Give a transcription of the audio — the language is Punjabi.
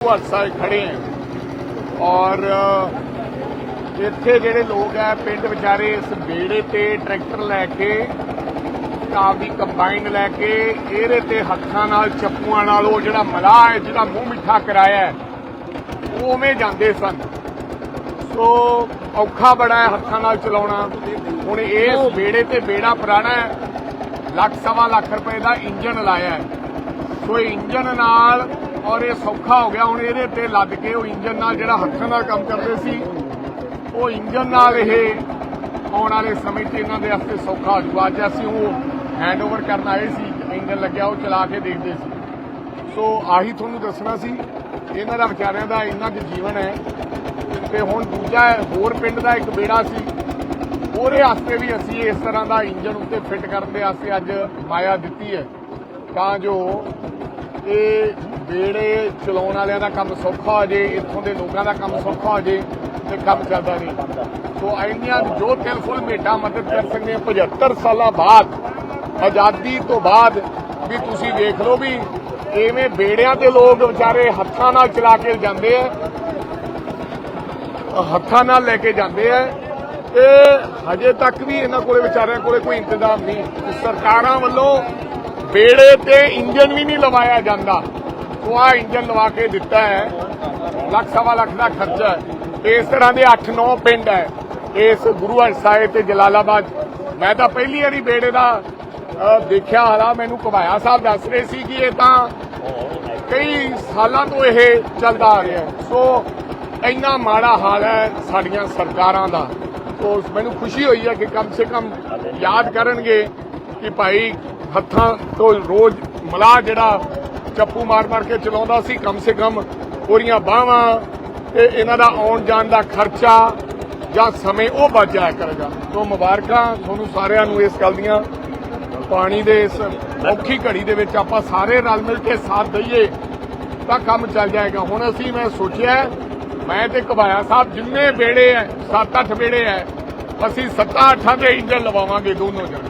ਹਾਦਸਾ ਖੜੇ ਹਾਂ ਔਰ ਇੱਥੇ ਜਿਹੜੇ ਲੋਕ ਆ ਪਿੰਡ ਵਿਚਾਰੇ ਇਸ ਬੇੜੇ ਤੇ ਟਰੈਕਟਰ ਲੈ ਕੇ ਆਪਦੀ ਕੰਬਾਈਨ ਲੈ ਕੇ ਇਹਦੇ ਤੇ ਹੱਥਾਂ ਨਾਲ ਚੱਪੂਆਂ ਨਾਲ ਉਹ ਜਿਹੜਾ ਮਲਾਹ ਹੈ ਜਿਹਦਾ ਮੂੰਹ ਮਿੱਠਾ ਕਰਾਇਆ ਹੈ, ਉਵੇਂ ਜਾਂਦੇ ਸਨ। ਸੋ ਔਖਾ ਬੜਾ ਹੈ ਹੱਥਾਂ ਨਾਲ ਚਲਾਉਣਾ। ਹੁਣ ਇਸ ਬੇੜੇ ਤੇ ਬੇੜਾ ਪੁਰਾਣਾ ਹੈ ਲੱਖ ਸਵਾ ਲੱਖ ਰੁਪਏ ਦਾ ਇੰਜਨ ਲਾਇਆ ਹੈ। ਸੋ ਇੰਜਨ ਨਾਲ ਔਰ ਇਹ ਸੌਖਾ ਹੋ ਗਿਆ, ਹੁਣ ਇਹਦੇ ਤੇ ਲੱਦ ਕੇ ਉਹ ਇੰਜਨ ਨਾਲ ਜਿਹੜਾ ਹੱਥਾਂ ਨਾਲ ਕੰਮ ਕਰਦੇ ਸੀ, ਉਹ ਇੰਜਨ ਨਾਲ ਇਹ ਆਉਣ ਵਾਲੇ ਸਮੇਂ 'ਚ ਇਹਨਾਂ ਦੇ ਵਾਸਤੇ ਸੌਖਾ ਹੋ ਜੂਗਾ। ਅੱਜ ਅਸੀਂ ਉਹ ਹੈਂਡਓਵਰ ਕਰਨ ਆਏ ਸੀ ਇੰਜਨ ਲੱਗਿਆ, ਉਹ ਚਲਾ ਕੇ ਦੇਖਦੇ ਸੀ। ਸੋ ਆਹੀ ਤੁਹਾਨੂੰ ਦੱਸਣਾ ਸੀ, ਇਹਨਾਂ ਦਾ ਵਿਚਾਰਿਆਂ ਦਾ ਇੰਨਾ ਕੁ ਜੀਵਨ ਹੈ, ਤੇ ਹੁਣ ਦੂਜਾ ਹੋਰ ਪਿੰਡ ਦਾ ਇੱਕ ਬੇੜਾ ਸੀ, ਉਹਦੇ ਵਾਸਤੇ ਵੀ ਅਸੀਂ ਇਸ ਤਰ੍ਹਾਂ ਦਾ ਇੰਜਨ ਉੱਤੇ ਫਿੱਟ ਕਰਨ ਦੇ ਵਾਸਤੇ ਅੱਜ ਮਾਇਆ ਦਿੱਤੀ ਹੈ। ਤਾਂ ਜੋ ਇਹ ਬੇੜੇ ਚਲਾਉਣ ਵਾਲਿਆਂ ਦਾ ਕੰਮ ਸੌਖਾ ਹੋ ਜੇ, ਇੱਥੋਂ ਦੇ ਲੋਕਾਂ ਦਾ ਕੰਮ ਸੌਖਾ ਹੋ ਜੇ ਤੇ ਕੰਮ ਚੱਲਦਾ ਨਹੀਂ। ਸੋ ਇੰਨੀਆਂ ਜੋ ਤਿਲਫੁਲ ਮੇਟਾ ਮਦਦ ਕਰ ਸਕਦੇ ਹਾਂ 75 ਸਾਲਾਂ ਬਾਅਦ, ਆਜ਼ਾਦੀ ਤੋਂ ਬਾਅਦ ਵੀ ਤੁਸੀਂ ਦੇਖ ਲਓ ਵੀ ਐਵੇਂ ਬੇੜਿਆਂ ਤੇ ਲੋਕ ਵਿਚਾਰੇ ਹੱਥਾਂ ਨਾਲ ਚਲਾ ਕੇ ਜਾਂਦੇ ਆ, ਹੱਥਾਂ ਨਾਲ ਲੈ ਕੇ ਜਾਂਦੇ ਆ। ਇਹ ਹਜੇ ਤੱਕ ਵੀ ਇਹਨਾਂ ਕੋਲੇ ਵਿਚਾਰਿਆਂ ਕੋਲੇ ਕੋਈ ਇੰਤਜ਼ਾਮ ਨਹੀਂ। ਸਰਕਾਰਾਂ ਵੱਲੋਂ ਬੇੜੇ ਤੇ ਇੰਜਨ ਵੀ ਨਹੀਂ ਲਵਾਇਆ ਜਾਂਦਾ। ਸੋ ਆਹ ਇੰਜਨ ਲਵਾ ਕੇ ਦਿੱਤਾ ਹੈ। ਲੱਖ, ਸਵਾ ਲੱਖ ਦਾ ਖਰਚਾ ਹੈ। ਇਸ ਤਰ੍ਹਾਂ ਦੇ 8-9 ਪਿੰਡ ਹੈ। ਇਸ ਗੁਰੂ ਹਰ ਸਾਹਿਬ ਤੇ ਜਲਾਲਾਬਾਦ। ਮੈਂ ਤਾਂ ਪਹਿਲੀ ਵਾਰੀ ਬੇੜੇ ਦਾ ਦੇਖਿਆ ਹਾਲਾ, ਮੈਨੂੰ ਕਬਾਇਆ ਸਾਹਿਬ ਦੱਸ ਰਹੇ ਸੀ ਕਿ ਇਹ ਤਾਂ ਕਈ ਸਾਲਾਂ ਤੋਂ ਇਹ ਚੱਲਦਾ ਆ ਰਿਹਾ ਸੋ, ਇੰਨਾ ਮਾੜਾ ਹਾਲ ਹੈ ਸਾਡੀਆਂ ਸਰਕਾਰਾਂ ਦਾ। ਸੋ, ਮੈਨੂੰ ਖੁਸ਼ੀ ਹੋਈ ਹੈ ਕਿ ਕਮ ਸੇ ਕਮ ਯਾਦ ਕਰਨਗੇ ਕਿ ਭਾਈ ਹੱਥਾਂ ਤੋਂ ਰੋਜ਼ ਮਲਾਹ ਜਿਹੜਾ ਚੱਪੂ ਮਾਰ ਮਾਰ ਕੇ ਚਲਾਉਂਦਾ ਸੀ, ਕਮ ਸੇ ਕਮ ਉਹਦੀਆਂ ਬਾਹਾਂ ਤੇ ਇਹਨਾਂ ਦਾ ਆਉਣ ਜਾਣ ਦਾ ਖਰਚਾ ਜਾਂ ਸਮੇਂ ਉਹ ਬਚ ਜਾਇਆ ਕਰੇਗਾ। ਸੋ ਮੁਬਾਰਕਾਂ ਤੁਹਾਨੂੰ ਸਾਰਿਆਂ ਨੂੰ ਇਸ ਗੱਲ ਦੀਆਂ। ਪਾਣੀ ਦੇ ਇਸ ਔਖੀ ਘੜੀ ਦੇ ਵਿੱਚ ਆਪਾਂ ਸਾਰੇ ਰਲ ਮਿਲ ਕੇ ਸਾਥ ਦਈਏ ਤਾਂ ਕੰਮ ਚੱਲ ਜਾਏਗਾ। ਹੁਣ ਅਸੀਂ ਮੈਂ ਸੋਚਿਆ, ਮੈਂ ਤੇ ਕਬਾਇਆ ਸਾਹਿਬ, ਜਿੰਨੇ ਬੇੜੇ ਐ 7-8 ਬੇੜੇ ਐ, ਅਸੀਂ 7-8 ਦੇ ਇੰਜਨ ਲਵਾਵਾਂਗੇ ਦੋਨੋਂ ਜਣੇ।